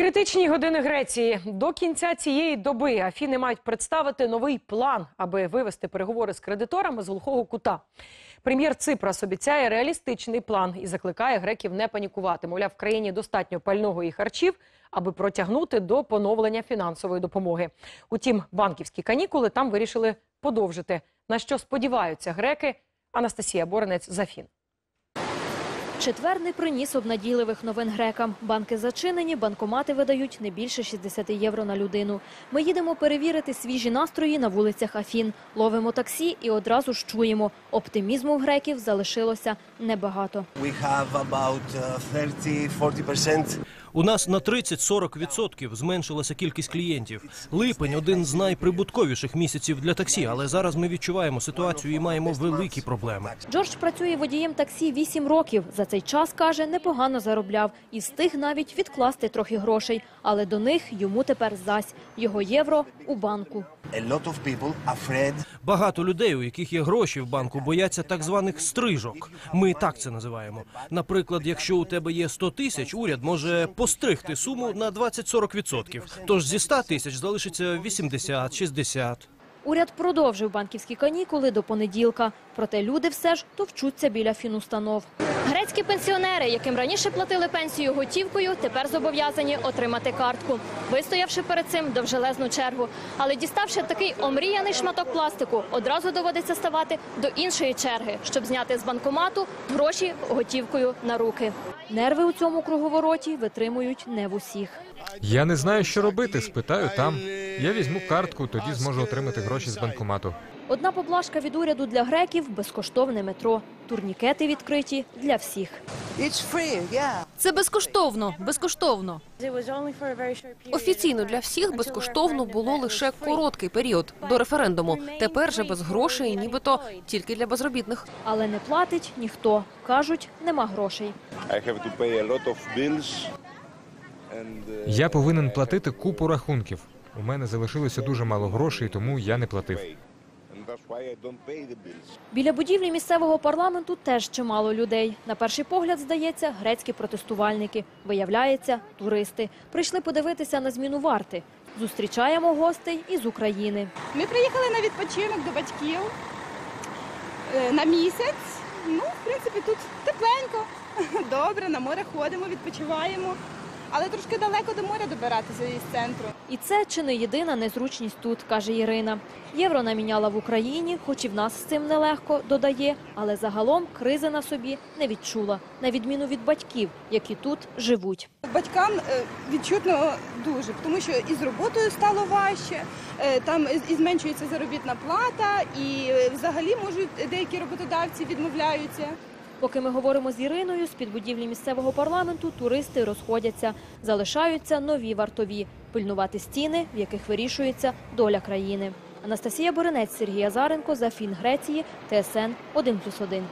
Критичні години Греції до кінця цієї доби Афіни мають представити новий план, аби вивести переговори з кредиторами з глухого кута. Прем'єр Ципрас обіцяє реалістичний план і закликає греків не панікувати. Мовляв, в країні достатньо пального і харчів, аби протягнути до поновлення фінансової допомоги. Утім, банківські канікули там вирішили подовжити. На що сподіваються греки? Анастасія Боренець з Афін. Четвер не приніс обнадійливих новин грекам. Банки зачинені, банкомати видають не більше 60 євро на людину. Ми їдемо перевірити свіжі настрої на вулицях Афін. Ловимо таксі і одразу ж чуємо. Оптимізму в греків залишилося небагато. We have about uh, 30-40% У нас на 30-40% зменшилася кількість клієнтів. Липень один з найприбутковіших місяців для таксі, але зараз ми відчуваємо ситуацію і маємо великі проблеми. Джордж працює водієм таксі 8 років. За цей час, каже, непогано заробляв і встиг навіть відкласти трохи грошей. Але до них йому тепер зась. Його євро у банку. Багато людей, у яких є гроші в банку, бояться так званих стрижок. Ми так це називаємо. Наприклад, якщо у тебе є 100 тисяч, уряд може постригти суму на 20-40%. Тож зі 100 тисяч залишиться 80-60%. Уряд продовжив банківські канікули до понеділка. Проте люди все ж товчуться біля фінустанов. Грецькі пенсіонери, яким раніше платили пенсію готівкою, тепер зобов'язані отримати картку, вистоявши перед цим довжелезну чергу. Але діставши такий омріяний шматок пластику, одразу доводиться ставати до іншої черги, щоб зняти з банкомату гроші готівкою на руки. Нерви у цьому круговороті витримують не в усіх. Я не знаю, що робити. Спитаю там. Я візьму картку, тоді зможу отримати гроші з банкомату. Одна поблажка від уряду для греків безкоштовне метро. Турнікети відкриті для всіх. Це безкоштовно, безкоштовно. Офіційно для всіх безкоштовно було лише короткий період до референдуму. Тепер же без грошей, нібито тільки для безробітних. Але не платить ніхто. Кажуть, нема грошей. Uh, Я повинен платити купу рахунків. У мене залишилося дуже мало грошей, тому я не платив. Біля будівлі місцевого парламенту теж чимало людей. На перший погляд, здається, грецькі протестувальники. Виявляється, туристи. Прийшли подивитися на зміну варти. Зустрічаємо гостей із України. Ми приїхали на відпочинок до батьків е, на місяць. Ну, в принципі, тут тепленько, добре, на море ходимо, відпочиваємо. Але трошки далеко до моря добиратися із центру. І це чи не єдина незручність тут, каже Ірина. Євро наміняла в Україні, хоч і в нас з цим нелегко, додає, але загалом кризи на собі не відчула, на відміну від батьків, які тут живуть. Батькам е, відчутно дуже, тому що і з роботою стало важче, е, там і зменшується заробітна плата, і е, взагалі можуть деякі роботодавці відмовляються. Поки ми говоримо з Іриною, з-під будівлі місцевого парламенту туристи розходяться. Залишаються нові вартові – пильнувати стіни, в яких вирішується доля країни. Анастасія Боринець, Сергій Азаренко, Зафін Греції, ТСН 1+,1.